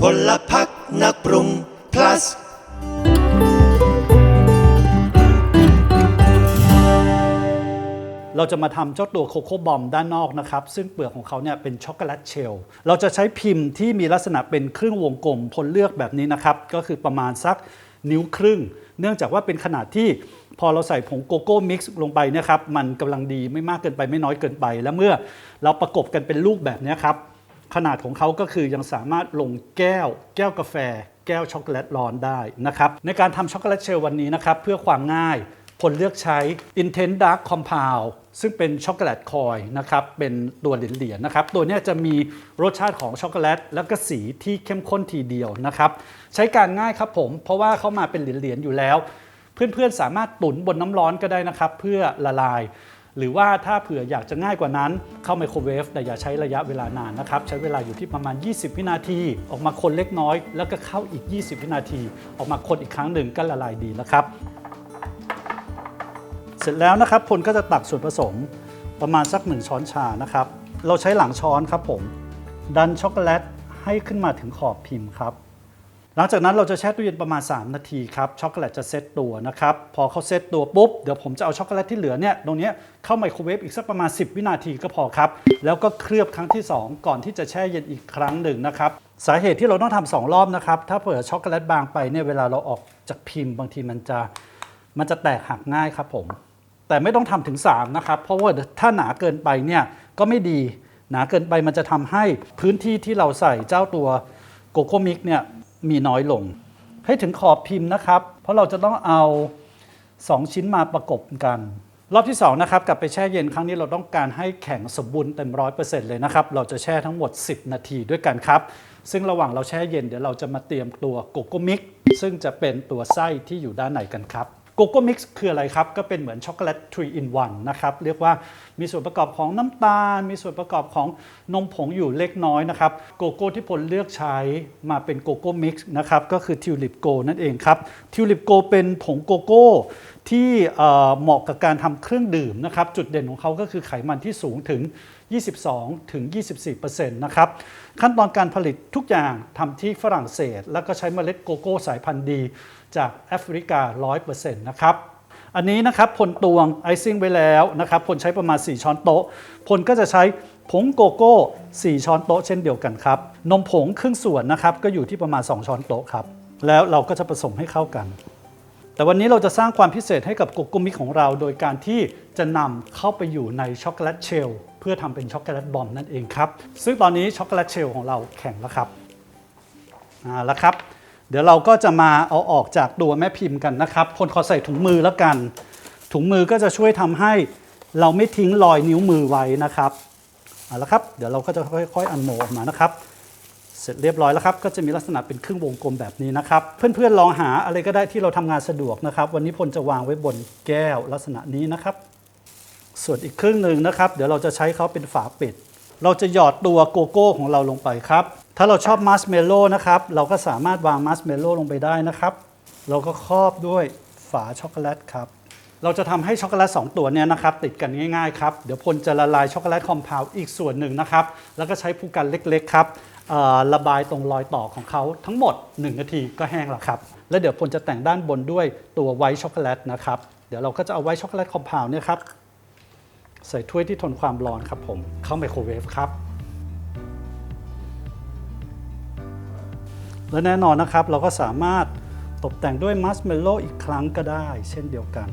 พลพักนักปรุง plus เราจะมาทำเจ้าตัวโคโค่บอมด้านนอกนะครับ ซึ่งเปลือกของเขาเนี่ยเป็นช็อกโกแลตเชลล์เราจะใช้พิมพ์ที่มีลักษณะเป็นครึ่งวงกลมพลเลือกแบบนี้นะครับ ก็คือประมาณสักนิ้วครึ่ง เนื่องจากว่าเป็นขนาดที่พอเราใส่ผงโกโก้มิกซ์ลงไปนะครับ มันกำลังดีไม่มากเกินไปไม่น้อยเกินไป และเมื่อเราประกบกันเป็นลูกแบบนี้ครับ ขนาดของเขาก็คือยังสามารถลงแก้ว แก้วกาแฟ แก้วช็อกโกแลตร้อนได้นะครับ ในการทำช็อกโกแลตเชลล์วันนี้นะครับ เพื่อความง่ายผลเลือกใช้ Intense Dark Compound ซึ่งเป็นช็อกโกแลตคอยนะครับ เป็นตัวเหรียญๆนะครับ ตัวนี้จะมีรสชาติของช็อกโกแลต แล้วก็สีที่เข้มข้นทีเดียวนะครับ ใช้การง่ายครับผม เพราะว่าเขามาเป็นเหรียญๆอยู่แล้ว เพื่อนๆสามารถตุ๋นบนน้ำร้อนก็ได้นะครับ เพื่อละลาย หรือว่าถ้าเผื่ออยากจะง่ายกว่านั้น เข้าไมโครเวฟแต่อย่าใช้ระยะเวลานานนะครับ ใช้เวลาอยู่ที่ประมาณ 20 วินาที ออกมาคนเล็กน้อย แล้วก็เข้าอีก 20 วินาที ออกมาคนอีกครั้งหนึ่งก็ละลายดีแล้วครับ เสร็จแล้วนะครับพลก็จะตักส่วนผสมประมาณสัก 1 ช้อนชานะครับ เราใช้หลังช้อนครับผม ดันช็อกโกแลตให้ขึ้นมาถึงขอบพิมพ์ครับ หลังจากนั้นเราจะแช่ตู้เย็นประมาณ 3 นาทีครับช็อกโกแลตจะเซตตัวนะครับพอเขาเซตตัวปุ๊บเดี๋ยวผมจะเอาช็อกโกแลตที่เหลือเนี่ยตรงนี้เข้าไมโครเวฟอีกสักประมาณ 10 วินาทีก็พอครับ แล้วก็เคลือบครั้งที่ 2 ก่อนที่จะแช่เย็นอีกครั้งหนึ่งนะครับสาเหตุที่เราต้องทำสองรอบนะครับถ้าเผื่อช็อกโกแลตบางไปเนี่ยเวลาเราออกจากพิมพ์บางทีมันจะมันจะแตกหักง่ายครับผม แต่ไม่ต้องทำถึง 3 นะครับ เพราะว่าถ้าหนาเกินไปเนี่ยก็ไม่ดีหนาเกินไปมันจะทำให้พื้นที่ที่เราใส่เจ้าตัวโกโก้มิกเนี่ย มีน้อยลง ให้ถึงขอบพิมพ์นะครับ เพราะเราจะต้องเอา 2 ชิ้นมาประกบกัน รอบที่2นะครับกลับไปแช่เย็นครั้งนี้เราต้องการให้แข็งสมบูรณ์เต็มร้อยเปอร์เซ็นต์เลยนะครับ เราจะแช่ทั้งหมด 10 นาทีด้วยกันครับ ซึ่งระหว่างเราแช่เย็นเดี๋ยวเราจะมาเตรียมตัวโกโก้มิกซึ่งจะเป็นตัวไส้ที่อยู่ด้านในกันครับ โกโก้มิกซ์คืออะไรครับ ก็เป็นเหมือนช็อกโกแลต3 in 1นะครับ เรียกว่ามีส่วนประกอบของน้ำตาล มีส่วนประกอบของนมผงอยู่เล็กน้อยนะครับ โกโก้ที่ผลเลือกใช้มาเป็นโกโก้มิกซ์นะครับ ก็คือทิวลิปโกนั่นเองครับทิวลิปโกเป็นผงโกโก้ ที่เหมาะกับการทำเครื่องดื่มนะครับ จุดเด่นของเขาก็คือไขมันที่สูงถึง 22 ถึง 24%นะครับ ขั้นตอนการผลิตทุกอย่างทำที่ฝรั่งเศส แล้วก็ใช้เมล็ดโกโก้สายพันธุ์ดี จากแอฟริกา 100%นะครับอันนี้นะครับพลตวงไอซิ่งไว้แล้วนะครับพลใช้ประมาณ 4 ช้อนโต๊ะพลก็จะใช้ผงโกโก้ 4 ช้อนโต๊ะเช่นเดียวกันครับ นมผงครึ่งส่วนนะครับก็อยู่ที่ประมาณ 2 ช้อนโต๊ะครับ แล้วเราก็จะผสมให้เข้ากัน แต่วันนี้เราจะสร้างความพิเศษให้กับโกโก้มิกของเรา โดยการที่จะนำเข้าไปอยู่ในช็อกโกแลตเชลเพื่อทำเป็นช็อกโกแลตบอมนั่นเองครับ ซึ่งตอนนี้ช็อกโกแลตเชลของเราแข็งแล้วครับอ่าแล้วครับ เดี๋ยวเราก็จะมาเอาออกจากตัวแม่พิมพ์กันนะครับ คนขอใส่ถุงมือแล้วกัน ถุงมือก็จะช่วยทำให้เราไม่ทิ้งรอยนิ้วมือไว้นะครับเอาละครับ เดี๋ยวเราก็จะค่อยๆ อันโมออกมานะครับ เสร็จเรียบร้อยแล้วครับก็จะมีลักษณะเป็นครึ่งวงกลมแบบนี้นะครับ เพื่อนๆลองหาอะไรก็ได้ที่เราทำงานสะดวกนะครับ วันนี้พลจะวางไว้บนแก้วลักษณะนี้นะครับ ส่วนอีกครึ่งหนึ่งนะครับ เดี๋ยวเราจะใช้เขาเป็นฝาปิด เราจะหยอดตัวโกโก้ของเราลงไปครับ ถ้าเราชอบมัสเมลโล่นะครับเราก็สามารถวางมัสเมลโล่ลงไปได้นะครับ เราก็ครอบด้วยฝาช็อกโกแลตครับ เราจะทำให้ช็อกโกแลต2ตัวเนี้ยนะครับติดกันง่ายๆครับ เดี๋ยวพลจะละลายช็อกโกแลตคอมเพลต์อีกส่วนหนึ่งนะครับ แล้วก็ใช้ผู้กันเล็กๆครับระบายตรงรอยต่อของเขาทั้งหมด 1 นาทีก็แห้งแล้วครับ แล้วเดี๋ยวพลจะแต่งด้านบนด้วยตัวไวท์ช็อกโกแลตนะครับ เดี๋ยวเราก็จะเอาไวท์ช็อกโกแลตคอมเพลต์เนี่ยครับใส่ถ้วยที่ทนความร้อนครับผมเข้าไมโครเวฟครับและแน่นอนนะครับเราก็สามารถตกแต่งด้วยมัสเมลโล่อีกครั้งก็ได้ เช่นเดียวกัน